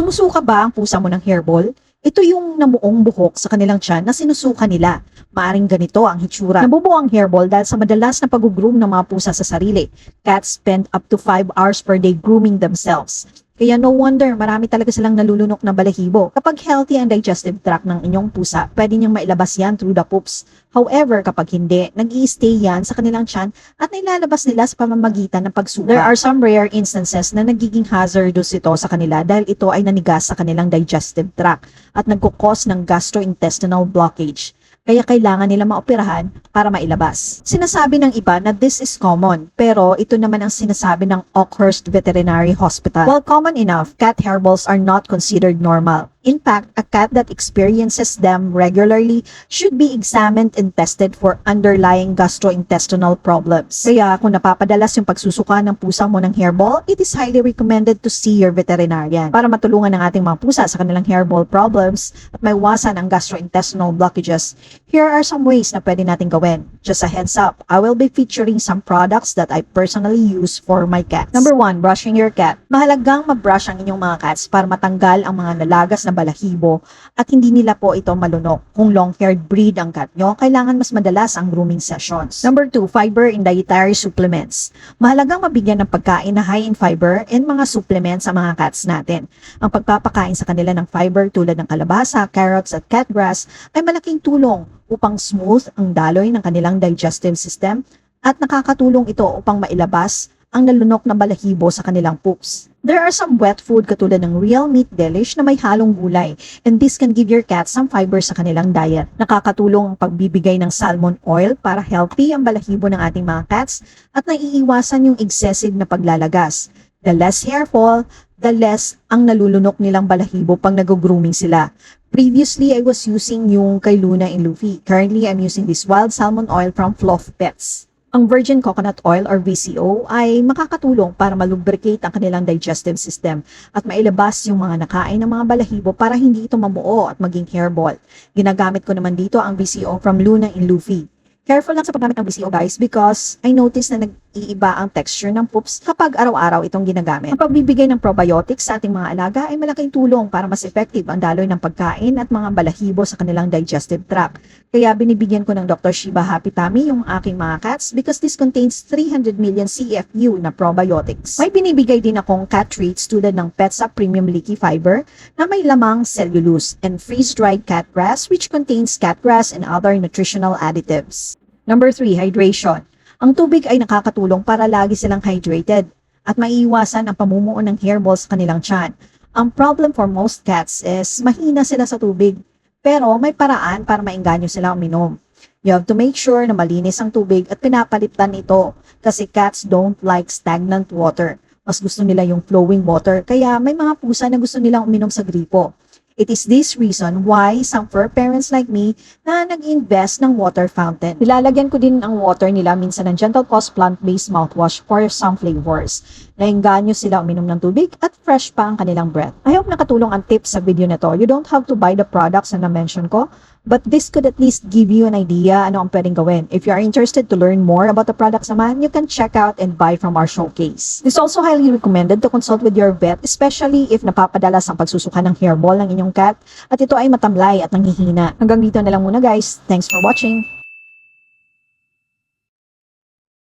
Sumusuka ba ang pusa mo ng hairball? Ito yung namuong buhok sa kanilang tiyan na sinusuka nila. Maaring ganito ang hitsura. Nabubuo ang hairball dahil sa madalas na pag-groom ng mga pusa sa sarili. Cats spend up to 5 hours per day grooming themselves. Kaya no wonder, marami talaga silang nalulunok na balahibo. Kapag healthy ang digestive tract ng inyong pusa, pwede niyang mailabas yan through the poops. However, kapag hindi, nag stay yan sa kanilang tiyan at nailalabas nila sa pamamagitan ng pagsuka. There are some rare instances na nagiging hazardous ito sa kanila dahil ito ay nanigas sa kanilang digestive tract at nagkukos ng gastrointestinal blockage kaya kailangan nila maoperahan para mailabas. Sinasabi ng iba na this is common, pero ito naman ang sinasabi ng Oakhurst Veterinary Hospital. While common enough, cat hairballs are not considered normal. In fact, a cat that experiences them regularly should be examined and tested for underlying gastrointestinal problems. Kaya kung napapadalas yung pagsusuka ng pusa mo ng hairball, it is highly recommended to see your veterinarian para matulungan ng ating mga pusa sa kanilang hairball problems at maiwasan ang gastrointestinal blockages. Here are some ways na pwede natin gawin. Just a heads up, I will be featuring some products that I personally use for my cats. Number one, brushing your cat. Mahalagang mabrush ang inyong mga cats para matanggal ang mga nalagas na balahibo at hindi nila po ito malunok. Kung long-haired breed ang cat nyo, kailangan mas madalas ang grooming sessions. Number two, fiber in dietary supplements. Mahalagang mabigyan ng pagkain na high in fiber and mga supplements sa mga cats natin. Ang pagpapakain sa kanila ng fiber tulad ng kalabasa, carrots at catgrass ay malaking tulong upang smooth ang daloy ng kanilang digestive system at nakakatulong ito upang mailabas ang nalunok na balahibo sa kanilang poops. There are some wet food katulad ng real meat delish na may halong gulay and this can give your cat some fiber sa kanilang diet. Nakakatulong ang pagbibigay ng salmon oil para healthy ang balahibo ng ating mga cats at naiiwasan yung excessive na paglalagas. The less hair fall, the less ang nalulunok nilang balahibo pag nag-grooming sila. Previously, I was using yung kay Luna and Luffy. Currently, I'm using this wild salmon oil from Fluff Pets. Ang virgin coconut oil or VCO ay makakatulong para malubricate ang kanilang digestive system at mailabas yung mga nakain ng mga balahibo para hindi ito mamuo at maging hairball. Ginagamit ko naman dito ang VCO from Luna and Luffy. Careful lang sa paggamit ng VCO guys because I noticed na nag-iiba ang texture ng poops kapag araw-araw itong ginagamit. Ang pagbibigay ng probiotics sa ating mga alaga ay malaking tulong para mas effective ang daloy ng pagkain at mga balahibo sa kanilang digestive tract. Kaya binibigyan ko ng Dr. Shiba Happy Tummy yung aking mga cats because this contains 300 million CFU na probiotics. May binibigay din akong cat treats tulad ng Petsa Premium Leaky Fiber na may lamang cellulose and freeze-dried cat grass which contains cat grass and other nutritional additives. Number 3, hydration. Ang tubig ay nakakatulong para lagi silang hydrated at maiiwasan ang pamumuo ng hairballs sa kanilang tiyan. Ang problem for most cats is mahina sila sa tubig pero may paraan para maengganyo sila uminom. You have to make sure na malinis ang tubig at pinapalitan ito kasi cats don't like stagnant water. Mas gusto nila yung flowing water kaya may mga pusa na gusto nilang uminom sa gripo. It is this reason why some fur parents like me na nag-invest ng water fountain. Nilalagyan ko din ang water nila minsan ng Gentle Paws plant-based mouthwash for some flavors. Nainganyo sila uminom ng tubig at fresh pa ang kanilang breath. I hope nakatulong ang tips sa video na to. You don't have to buy the products na na-mention ko, but this could at least give you an idea ano ang pwedeng gawin. If you are interested to learn more about the products naman, you can check out and buy from our showcase. It's also highly recommended to consult with your vet, especially if napapadalas ang pagsusuka ng hairball ng inyong cat at ito ay matamlay at nanghihina. Hanggang dito na lang muna guys. Thanks for watching.